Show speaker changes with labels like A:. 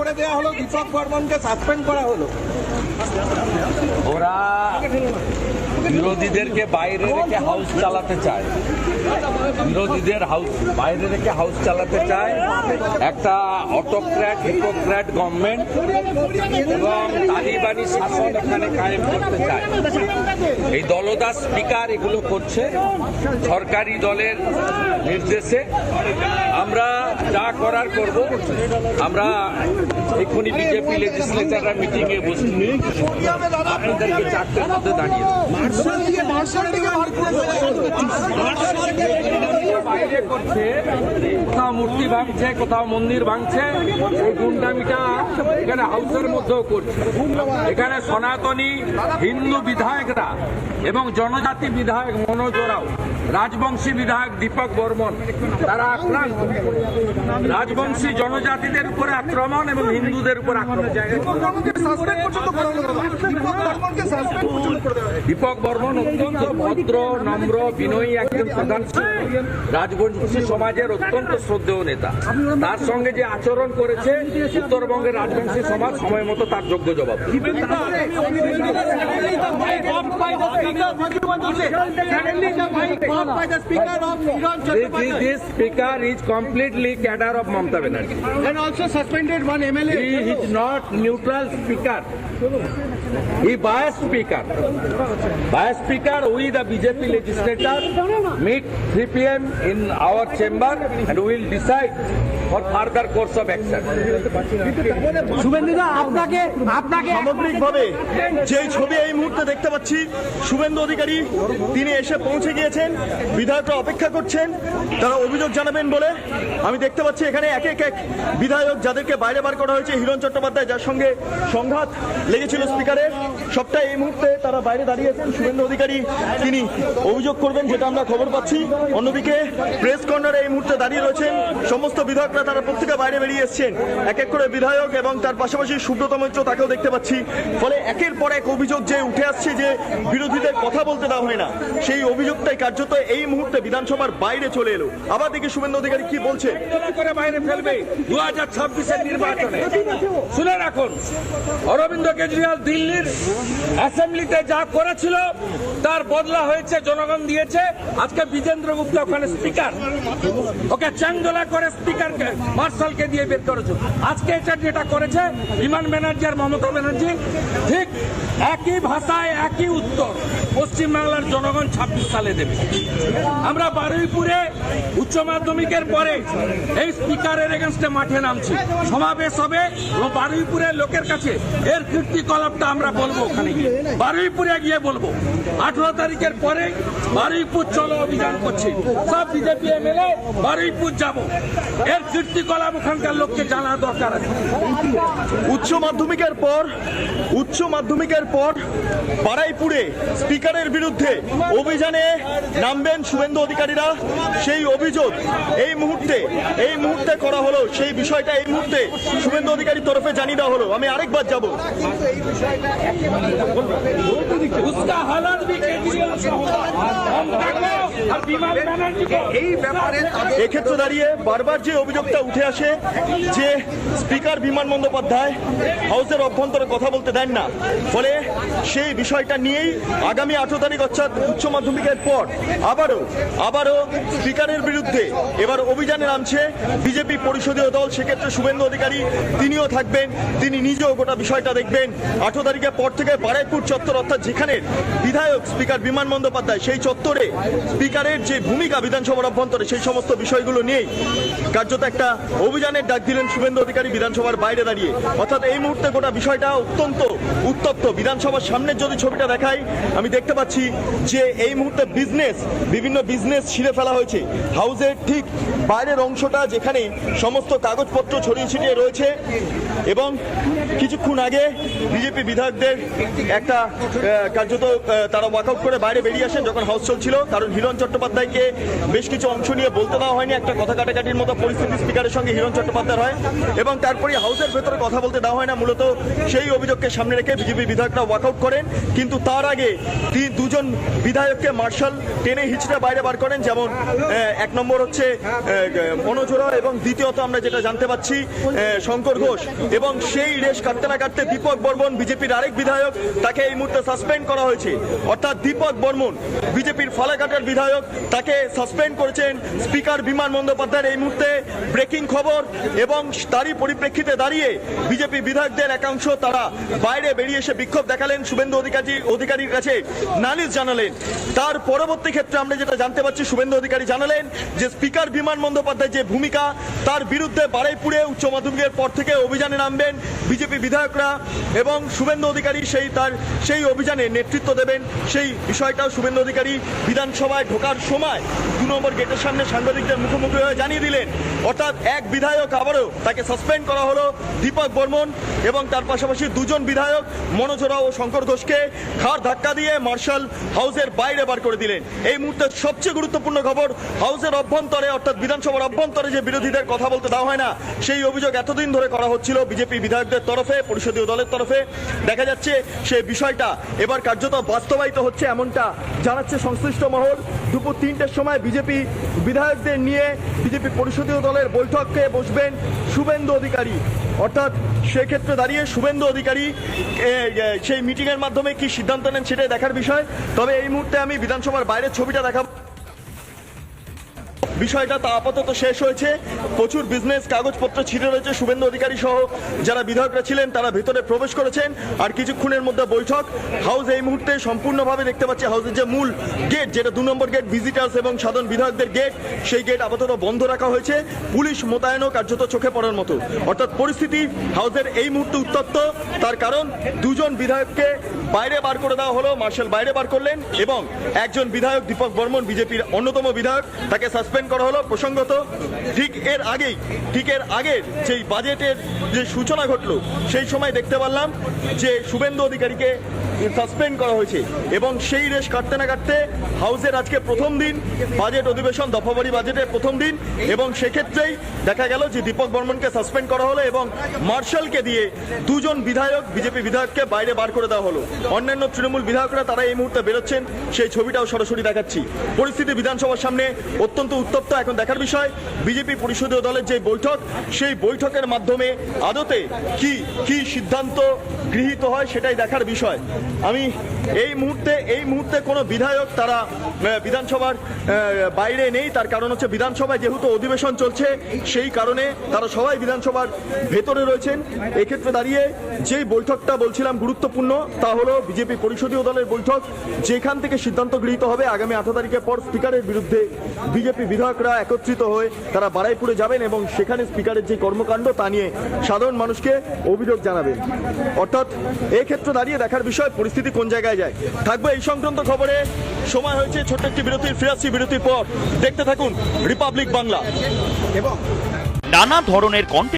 A: করে দেওয়া হলো দীপক বর্মনকে সাসপেন্ড করা হলো।
B: ওরা বিরোধীদেরকে বাইরে রেখে হাউস চালাতে চায়। বিরোধীদের হাউস বাইরে রেখে হাউস চালাতে চায়। একটা অটোক্র্যাট হিপোক্র্যাট গভর্নমেন্ট এবং তালিবানি শাসন এখানে কায়েম করতে চায়। এই দলদাস স্পিকার এগুলো করছে সরকারি দলের নির্দেশে। আমরা যা করার করব, আমরা এক্ষুনি বিজেপি লেজিসলেচাররা মিটিংয়ে বসছি আপনাদেরকে চারটের মধ্যে দাঁড়িয়ে। বাইরে করছে কোথাও মূর্তি ভাঙছে কোথাও মন্দির ভাঙছে এই গুন্ডামিটা এখানে হাউসের মধ্যেও করছে। এখানে সনাতনী হিন্দু বিধায়করা এবং জনজাতি বিধায়ক মনোজ ওরাও রাজবংশী বিধায়ক দীপক বর্মন তারা আক্রান্ত। রাজবংশী জনজাতিদের উপরে আক্রমণ এবং হিন্দুদের উপর আক্রমণ। দীপক বর্মন অত্যন্ত ভদ্র নম্র বিনয়ী একজন প্রধান শিক্ষক। রাজবংশী সমাজের অত্যন্ত শ্রদ্ধেয় নেতা তার সঙ্গে যে আচরণ করেছে উত্তরবঙ্গের রাজবংশী সমাজ সময় মতো তার যোগ্য জবাব দেবে। This, this, this speaker is completely cadre of Mamata Banerjee.
A: And also suspended one MLA.
B: He is not neutral speaker. He bias speaker. Bias speaker, we the BJP legislator meet 3 p.m. in our chamber and we will decide for further course of action.
C: শুভেন্দুদা আপনাকে আপনাকে
D: সামগ্রিকভাবে যে ছবি এই মুহূর্তে দেখতে পাচ্ছি শুভেন্দু অধিকারী তিনি এসে পৌঁছে গিয়েছেন বিধায়করা অপেক্ষা করছেন তারা অভিযোগ জানাবেন বলে আমি দেখতে পাচ্ছি এখানে এক এক এক বিধায়ক যাদেরকে বাইরে বার করা হয়েছে হিরণ চট্টোপাধ্যায় যার সঙ্গে সংঘাত লেগেছিল স্পিকারের সবটা এই মুহূর্তে তারা বাইরে দাঁড়িয়েছেন শুভেন্দু অধিকারী, তিনি অভিযোগ করবেন যেটা আমরা খবর পাচ্ছি। অন্যদিকে প্রেস কর্নারে এই মুহূর্তে দাঁড়িয়ে রয়েছেন সমস্ত বিধায়করা, তারা প্রত্যেকে বাইরে বেরিয়ে এসছেন। এক এক করে বিধায়ক এবং তার পাশাপাশি সুব্রত মৈত্র তাকেও দেখতে পাচ্ছি। ফলে একের পর এক অভিযোগ যে উঠে আসছে যে বিরোধীদের কথা বলতে দেওয়া হয় না, সেই অভিযোগটাই কার্যত এই মুহূর্তে বিধানসভার বাইরে চলে এলো। আবার দেখি শুভেন্দু অধিকারী কি বলছে।
B: দু হাজার ছাব্বিশের নির্বাচনে। শুনে রাখুন, অরবিন্দ কেজরিওয়াল দিল্লির অ্যাসেম্বলিতে যা করেছিল তার বদলা হয়েছে, জনগণ দিয়েছে। আজকে বিজেন্দ্র গুপ্তা ওখানে স্পিকার ওকে চ্যাংদোলা করে স্পিকারকে মার্শালকে দিয়ে বের করেছে। আজকে এটা যেটা করেছে, বিমান ব্যানার্জি আর মমতা ব্যানার্জি, ঠিক একই ভাষায় একই উত্তর, পশ্চিমবাংলার জনগণ ছাব্বিশ সালে দেবে। আমরা বারুইপুরে উচ্চ মাধ্যমিকের পরে এই স্পিকারের এগেনস্টে মাঠে নামছি। সমাবেশ হবে বারুইপুরের লোকের কাছে এর কীর্তিকলাপটা আমরা বলব ওখানে গিয়ে। বারুইপুরে গিয়ে বলব। আঠারো তারিখের পরে বারুইপুর চলো অভিযান করছি। সব বিজেপি এমএলএ বারুইপুর যাব। এর কীর্তিকলাপ ওখানকার লোককে জানা দরকার আছে।
D: উচ্চ মাধ্যমিকের পর উচ্চ মাধ্যমিকের পর বারাইপুরে স্পিকারের বিরুদ্ধে অভিযানে নামবেন শুভেন্দু অধিকারীরা। সেই অভিযোগ এই মুহূর্তে এই মুহূর্তে করা হলো। সেই বিষয়টা এই মুহূর্তে শুভেন্দু অধিকারীর তরফে জানিয়ে দেওয়া হলো। আমি আরেকবার যাব।
A: Vamos.
D: এক্ষেত্রে দাঁড়িয়ে বারবার যে অভিযোগটা উঠে আসে, যে স্পিকার বিমান বন্দ্যোপাধ্যায় হাউসের অভ্যন্তরে কথা বলতে দেন না। ফলে সেই বিষয়টা নিয়েই আগামী আঠারো তারিখ অর্থাৎ উচ্চ মাধ্যমিকের পর আবারও আবারও স্পিকারের বিরুদ্ধে এবার অভিযানে নামছে বিজেপি পরিষদীয় দল। সেক্ষেত্রে শুভেন্দু অধিকারী তিনিও থাকবেন, তিনি নিজেও গোটা বিষয়টা দেখবেন। আঠারো তারিখের পর থেকে বারাইপুর চত্বর, অর্থাৎ যেখানে বিধায়ক স্পিকার বিমান বন্দ্যোপাধ্যায়, সেই চত্বরে স্পিকারের যে ভূমিকা বিধানসভার অভ্যন্তরে, সেই সমস্ত বিষয়গুলো নিয়েই কার্যত একটা অভিযানের ডাক দিলেন শুভেন্দু অধিকারী বিধানসভার বাইরে দাঁড়িয়ে। অর্থাৎ এই মুহূর্তে গোটা বিষয়টা অত্যন্ত উত্তপ্ত। বিধানসভার সামনের যদি ছবিটা দেখাই, আমি দেখতে পাচ্ছি যে এই মুহূর্তে বিজনেস বিভিন্ন বিজনেস ছিঁড়ে ফেলা হয়েছে। হাউসের ঠিক বাইরের অংশটা যেখানে সমস্ত কাগজপত্র ছড়িয়ে ছিটিয়ে রয়েছে এবং কিছুক্ষণ আগে বিজেপি বিধায়কদের একটা কার্যত তারা ওয়াকআউট করে বাইরে বেরিয়ে আসেন যখন হাউস চলছিল। কারণ হিরণ চট্টোপাধ্যায়কে বেশ কিছু অংশ নিয়ে বলতে দেওয়া হয়নি একটা কথা কাটাকাটির মতো পরিস্থিতি স্পিকারের সঙ্গে হিরণ চট্টোপাধ্যায় হয় এবং তারপরে হাউসের ভেতরে কথা বলতে দেওয়া হয় না মূলত সেই অভিযোগকে সামনে রেখে বিজেপি বিধায়করা ওয়াকআউট করেন। কিন্তু তার আগে দুজন বিধায়ককে মার্শাল টেনে হিচড়ে বাইরে বার করেন যেমন এক নম্বর হচ্ছে আহ, মনোজ রায় এবং দ্বিতীয়ত আমরা যেটা জানতে পাচ্ছি শঙ্কর ঘোষ এবং সেই রেশ কাটতে না কাটতে দীপক বর্মন বিজেপির আরেক বিধায়ক তাকে এই মুহূর্তে সাসপেন্ড করা হয়েছে। অর্থাৎ দীপক বর্মন বিজেপির ফালাকাটার বিধায়ক তাকে সাসপেন্ড করেছেন স্পিকার বিমান বন্দ্যোপাধ্যায়ের এই মুহূর্তে ব্রেকিং খবর এবং তারই পরিপ্রেক্ষিতে দাঁড়িয়ে বিজেপি বিধায়কদের একাংশ তারা বাইরে বেরিয়ে এসে বিক্ষোভ দেখালেন। শুভেন্দু অধিকারী, অধিকারীর কাছে নালিশ জানালেন। তার পরবর্তী ক্ষেত্রে আমরা যেটা জানতে পারছি, শুভেন্দু অধিকারী জানালেন যে স্পিকার বিমান বন্দ্যোপাধ্যায় যে ভূমিকা, তার বিরুদ্ধে বারুইপুরে উচ্চ মাধ্যমিকের পর থেকে অভিযানে নামবেন বিজেপি বিধায়করা এবং শুভেন্দু অধিকারী সেই তার সেই অভিযানে নেতৃত্ব দেবেন। সেই বিষয়টাও শুভেন্দু অধিকারী বিধানসভায় ঢোকার সময় দু নম্বর গেটের সামনে সাংবাদিকদের মুখোমুখি হয়ে জানিয়ে দিলেন, অর্থাৎ এক বিধায়ক আবারও তাকে সাসপেন্ড করা হলো দীপক বর্মন এবং তার পাশাপাশি দুজন বিধায়ক মনোজরা ও শঙ্কর ঘোষকে ঘাড় ধাক্কা দিয়ে মার্শাল হাউসের বাইরে বার করে দিলেন। এই মুহূর্তে সবচেয়ে গুরুত্বপূর্ণ খবর, হাউসের অভ্যন্তরে, অর্থাৎ বিধানসভার অভ্যন্তরে যে বিরোধীদের কথা বলতে দেওয়া হয় না, সেই অভিযোগ এতদিন ধরে করা হচ্ছিল বিজেপি বিধায়কদের তরফে, পরিষদীয় দলের তরফে। দেখা যাচ্ছে সেই বিষয়টা এবার কার্যত বাস্তবায়িত হচ্ছে এমনটা জানাচ্ছে সংশ্লিষ্ট মহল। দুপুর তিনটের সময় বিজেপি বিধায়কদের নিয়ে বিজেপি পরিষদীয় দলের বৈঠকে বসবেন শুভেন্দু অধিকারী। অর্থাৎ সেক্ষেত্রে দাঁড়িয়ে শুভেন্দু অধিকারী সেই মিটিংয়ের মাধ্যমে কি সিদ্ধান্ত নেন সেটাই দেখার বিষয়। তবে এই মুহূর্তে আমি বিধানসভার বাইরের ছবিটা দেখাবো। বিষয়টা তা আপাতত শেষ হয়েছে। প্রচুর বিজনেস কাগজপত্র ছিঁড়ে রয়েছে শুভেন্দু অধিকারী সহ যারা বিধায়করা ছিলেন, তারা ভেতরে প্রবেশ করেছেন। আর কিছুক্ষণের মধ্যে বৈঠক। হাউস এই মুহূর্তে সম্পূর্ণভাবে দেখতে পাচ্ছি হাউসের যে মূল গেট যেটা দু নম্বর গেট ভিজিটার্স এবং সাধারণ বিধায়কদের গেট সেই গেট আপাতত বন্ধ রাখা হয়েছে। পুলিশ মোতায়েনও কার্যত চোখে পড়ার মতো। অর্থাৎ পরিস্থিতি হাউসের এই মুহূর্তে উত্তপ্ত। তার কারণ দুজন বিধায়ককে বাইরে বার করে দেওয়া হলো, মার্শাল বাইরে বার করলেন এবং একজন বিধায়ক, দীপক বর্মন, বিজেপির অন্যতম বিধায়ক, তাকে সাসপেন্ড করা হলো। প্রসঙ্গত, ঠিক এর আগেই, ঠিক এর আগের যেই বাজেটের যে সূচনা ঘটলো, সেই সময় দেখতে পারলাম যে শুভেন্দু অধিকারীকে সাসপেন্ড করা হয়েছে। এবং সেই রেশ কাটতে না কাটতে হাউসের আজকে প্রথম দিন বাজেট অধিবেশন, দফাবাড়ি বাজেটের প্রথম দিন, এবং সেক্ষেত্রেই দেখা গেল যে দীপক বর্মনকে সাসপেন্ড করা হলো এবং মার্শালকে দিয়ে দুজন বিধায়ক, বিজেপি বিধায়ককে বাইরে বার করে দেওয়া হলো। অন্যান্য তৃণমূল বিধায়করা তারা এই মুহূর্তে বেরোচ্ছেন, সেই ছবিটাও সরাসরি দেখাচ্ছি। পরিস্থিতি বিধানসভার সামনে অত্যন্ত উত্তপ্ত এখন দেখার বিষয়। বিজেপি পরিষদীয় দলের যে বৈঠক, সেই বৈঠকের মাধ্যমে আদতে কি কি সিদ্ধান্ত গৃহীত হয় সেটাই দেখার বিষয়। আমি এই মুহূর্তে এই মুহূর্তে কোনো বিধায়ক তারা বিধানসভার বাইরে নেই। তার কারণ হচ্ছে বিধানসভায় যেহেতু অধিবেশন চলছে, সেই কারণে তারা সবাই বিধানসভার ভেতরে রয়েছেন। এক্ষেত্রে দাঁড়িয়ে যেই বৈঠকটা বলছিলাম গুরুত্বপূর্ণ, তা হলো বিজেপি পরিষদীয় দলের বৈঠক, যেখান থেকে সিদ্ধান্ত গৃহীত হবে। আগামী আঠারো তারিখের পর স্পিকারের বিরুদ্ধে বিজেপি বিধায়করা একত্রিত হয়ে তারা বারাইপুরে যাবেন এবং সেখানে স্পিকারের যে কর্মকাণ্ড, তা নিয়ে সাধারণ মানুষকে অভিযোগ জানাবেন। অর্থাৎ এক্ষেত্রে দাঁড়িয়ে দেখার বিষয়, পরিস্থিতি কোন জায়গায় যায়। থাকবে এই সংক্রান্ত খবরে। সময় হয়েছে ছোট্ট একটি বিরতির, ফিরাচ্ছি বিরতির পর। দেখতে থাকুন রিপাবলিক বাংলা।
E: এবং নানা ধরনের কন্টেন্ট